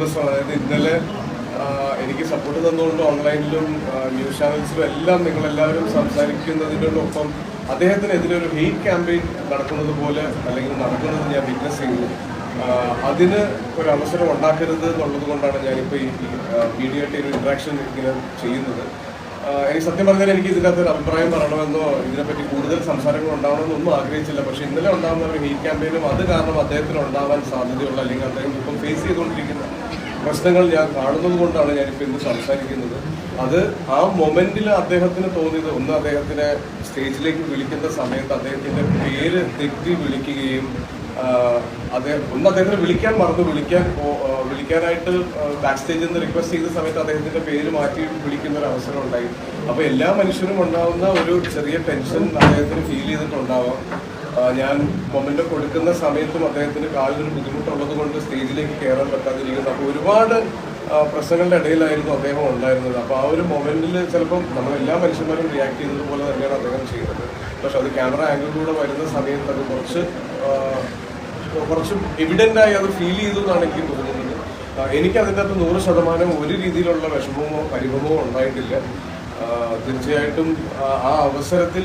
ദിവസം അതായത് ഇന്നലെ എനിക്ക് സപ്പോർട്ട് തന്നുകൊണ്ട് ഓൺലൈനിലും ന്യൂസ് ചാനൽസിലും എല്ലാം നിങ്ങളെല്ലാവരും സംസാരിക്കുന്നതിനോടൊപ്പം അദ്ദേഹത്തിനെതിരെ ഒരു ഹെയ്റ്റ് ക്യാമ്പയിൻ നടക്കുന്നത് പോലെ അല്ലെങ്കിൽ നടക്കുന്നത് ഞാൻ വിറ്റ്നസ് ചെയ്യുന്നു. അതിന് ഒരു അവസരം ഉണ്ടാക്കരുത് എന്നുള്ളത് കൊണ്ടാണ് ഞാനിപ്പോൾ ഈ മീഡിയയായിട്ട് ഒരു ഇൻട്രാക്ഷൻ ഇങ്ങനെ ചെയ്യുന്നത്. എനിക്ക് സത്യം പറഞ്ഞാൽ എനിക്ക് ഇതിനകത്ത് ഒരു അഭിപ്രായം പറയണമെന്നോ ഇതിനെപ്പറ്റി കൂടുതൽ സംസാരങ്ങൾ ഉണ്ടാവണമെന്നോ ഒന്നും ആഗ്രഹിച്ചില്ല. പക്ഷേ ഇന്നലെ ഉണ്ടാകുന്ന ഒരു ഹീറ്റ് ക്യാമ്പയിനും അത് കാരണം അദ്ദേഹത്തിന് ഉണ്ടാവാൻ സാധ്യതയുള്ള അല്ലെങ്കിൽ അദ്ദേഹം ഇപ്പം ഫേസ് ചെയ്തുകൊണ്ടിരിക്കുന്ന പ്രശ്നങ്ങൾ ഞാൻ കാണുന്നത് കൊണ്ടാണ് ഞാനിപ്പോൾ ഇന്ന് സംസാരിക്കുന്നത്. അത് ആ മൊമെന്റിൽ അദ്ദേഹത്തിന് തോന്നിയത് ഒന്ന് അദ്ദേഹത്തിനെ സ്റ്റേജിലേക്ക് വിളിക്കുന്ന സമയത്ത് അദ്ദേഹത്തിന്റെ പേര് തെറ്റി വിളിക്കുകയും അദ്ദേഹം ഒന്ന് അദ്ദേഹത്തിന് വിളിക്കാൻ മറന്നു വിളിക്കാൻ വിളിക്കാനായിട്ട് ബാക്ക് സ്റ്റേജിൽ നിന്ന് റിക്വസ്റ്റ് ചെയ്ത സമയത്ത് അദ്ദേഹത്തിന്റെ പേര് മാറ്റി വിളിക്കുന്ന ഒരു അവസരം ഉണ്ടായി. അപ്പൊ എല്ലാ മനുഷ്യരും ഉണ്ടാവുന്ന ഒരു ചെറിയ ടെൻഷൻ അദ്ദേഹത്തിന് ഫീൽ ചെയ്തിട്ടുണ്ടാവാം. ഞാൻ മൊമെന്റ് കൊടുക്കുന്ന സമയത്തും അദ്ദേഹത്തിന് കാലിനൊരു ബുദ്ധിമുട്ടുള്ളത് കൊണ്ട് സ്റ്റേജിലേക്ക് കയറാൻ പറ്റാതിരിക്കുന്നു. അപ്പോൾ ഒരുപാട് പ്രശ്നങ്ങളുടെ ഇടയിലായിരുന്നു അദ്ദേഹം ഉണ്ടായിരുന്നത്. അപ്പോൾ ആ ഒരു മൊമെന്റിൽ ചിലപ്പം നമ്മളെല്ലാ മനുഷ്യന്മാരും റിയാക്ട് ചെയ്യുന്നത് പോലെ തന്നെയാണ് അദ്ദേഹം ചെയ്തത്. പക്ഷെ അത് ക്യാമറ ആംഗിളിലൂടെ വരുന്ന സമയത്ത് അത് കുറച്ച് കുറച്ച് എവിഡന്റായി അത് ഫീൽ ചെയ്തു എന്നാണ് എനിക്ക് തോന്നുന്നത്. എനിക്ക് അതിന്റെ അകത്ത് നൂറ് ശതമാനം ഒരു രീതിയിലുള്ള വിഷമമോ പരിഭവമോ ഉണ്ടായിട്ടില്ല. തീർച്ചയായിട്ടും ആ, അവസരത്തിൽ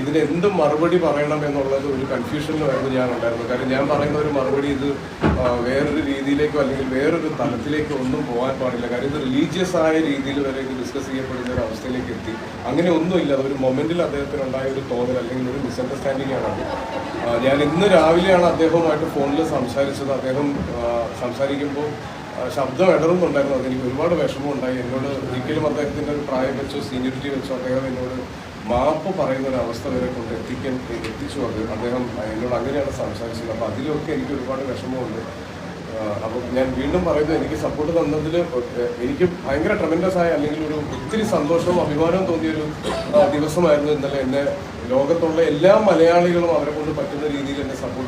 ഇതിന് എന്ത് മറുപടി പറയണം എന്നുള്ളത് ഒരു കൺഫ്യൂഷനിലായിരുന്നു ഞാൻ ഉണ്ടായിരുന്നത് കാരണം ഞാൻ പറയുന്ന ഒരു മറുപടി ഇത് വേറൊരു രീതിയിലേക്കോ അല്ലെങ്കിൽ വേറൊരു തലത്തിലേക്കോ ഒന്നും പോകാൻ പാടില്ല. കാരണം ഇത് റിലീജിയസ് ആയ രീതിയിൽ വരെ ഇത് ഡിസ്കസ് ചെയ്യപ്പെടുന്ന ഒരു അവസ്ഥയിലേക്ക് എത്തി. അങ്ങനെ ഒന്നുമില്ല. ഒരു മൊമെന്റിൽ അദ്ദേഹത്തിന് ഉണ്ടായ ഒരു തോന്നൽ അല്ലെങ്കിൽ ഒരു മിസ്അണ്ടർസ്റ്റാൻഡിംഗ് ആണ് ഞാൻ ഇന്ന് രാവിലെയാണ് അദ്ദേഹവുമായിട്ട് ഫോണിൽ സംസാരിച്ചത്. അദ്ദേഹം സംസാരിക്കുമ്പോൾ ശബ്ദം ഇടറുന്നുണ്ടായിരുന്നു. അതെനിക്ക് ഒരുപാട് വിഷമമുണ്ടായി. എന്നോട് ഒരിക്കലും അദ്ദേഹത്തിന്റെ ഒരു പ്രായം വെച്ചോ സീനിയറിറ്റി വെച്ചോ അദ്ദേഹം എന്നോട് മാപ്പ് പറയുന്ന ഒരു അവസ്ഥ വരെ കൊണ്ട് എത്തിക്കാൻ എത്തിച്ചു. അത് അദ്ദേഹം എന്നോട് അങ്ങനെയാണ് സംസാരിച്ചത്. അപ്പോൾ അതിലൊക്കെ എനിക്ക് ഒരുപാട് വിഷമമുണ്ട്. അപ്പോൾ ഞാൻ വീണ്ടും പറയുന്നത് എനിക്ക് സപ്പോർട്ട് തന്നതിൽ എനിക്ക് ഭയങ്കര ട്രമൻഡസ് ആയ അല്ലെങ്കിൽ ഒരു ഒത്തിരി സന്തോഷവും അഭിമാനവും തോന്നിയൊരു ഒരു ദിവസമായിരുന്നു ഇന്നലെ. എന്നെ ലോകത്തുള്ള എല്ലാ മലയാളികളും അവരെ കൊണ്ട് പറ്റുന്ന രീതിയിൽ എന്നെ support